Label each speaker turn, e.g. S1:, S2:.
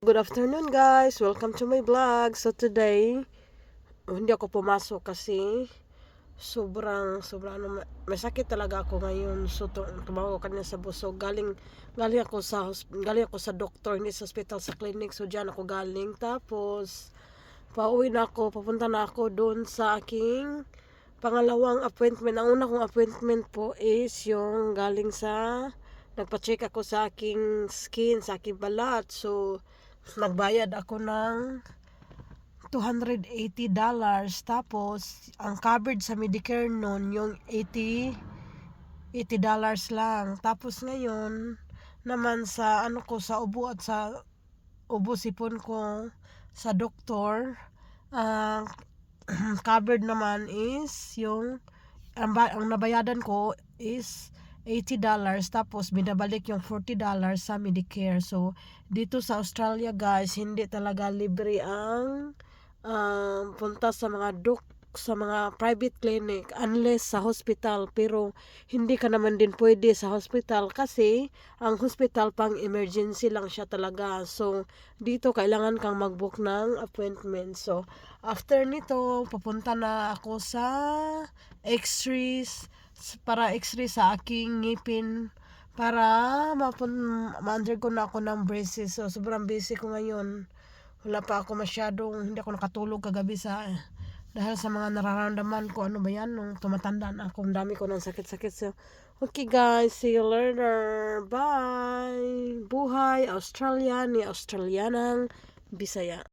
S1: Good afternoon guys! Welcome to my vlog. So today, hindi ako pumasok kasi sobrang, sobrang, ano, may sakit talaga ako ngayon. So tu- tumawag ako kanina sa buso. Galing, galing ako sa, galing ako sa doktor, hindi sa hospital, sa clinic. So dyan ako galing. Tapos, pauwi na ako, papunta na ako doon sa aking pangalawang appointment. Ang una kong appointment po is yung galing sa nagpa-check ako sa aking skin, sa aking balat. So, nagbayad ako ng $280 tapos ang covered sa Medicare noon yung 80 $80 lang. Tapos ngayon naman sa ano ko sa ubo at sa ubo sipon ko sa doktor ang covered naman is yung ang, ang nabayadan ko is $80 tapos binabalik yung $40 sa Medicare. So, dito sa Australia guys, hindi talaga libre ang um, punta sa mga dok sa mga private clinic unless sa hospital. Pero hindi ka naman din pwede sa hospital kasi ang hospital pang emergency lang siya talaga. So dito kailangan kang mag-book ng appointment. So after nito pupunta na ako sa x-rays para x-ray sa aking ngipin para mapun ma-undergo na ako ng braces. So sobrang busy ko ngayon. Wala pa ako masyadong hindi ako nakatulog kagabi sa dahil sa mga nararamdaman ko. Ano ba yan? Nung tumatanda na ako ang dami ko ng sakit-sakit. So okay guys. See you later. Bye. Buhay. Australia. Ni Australianang Bisaya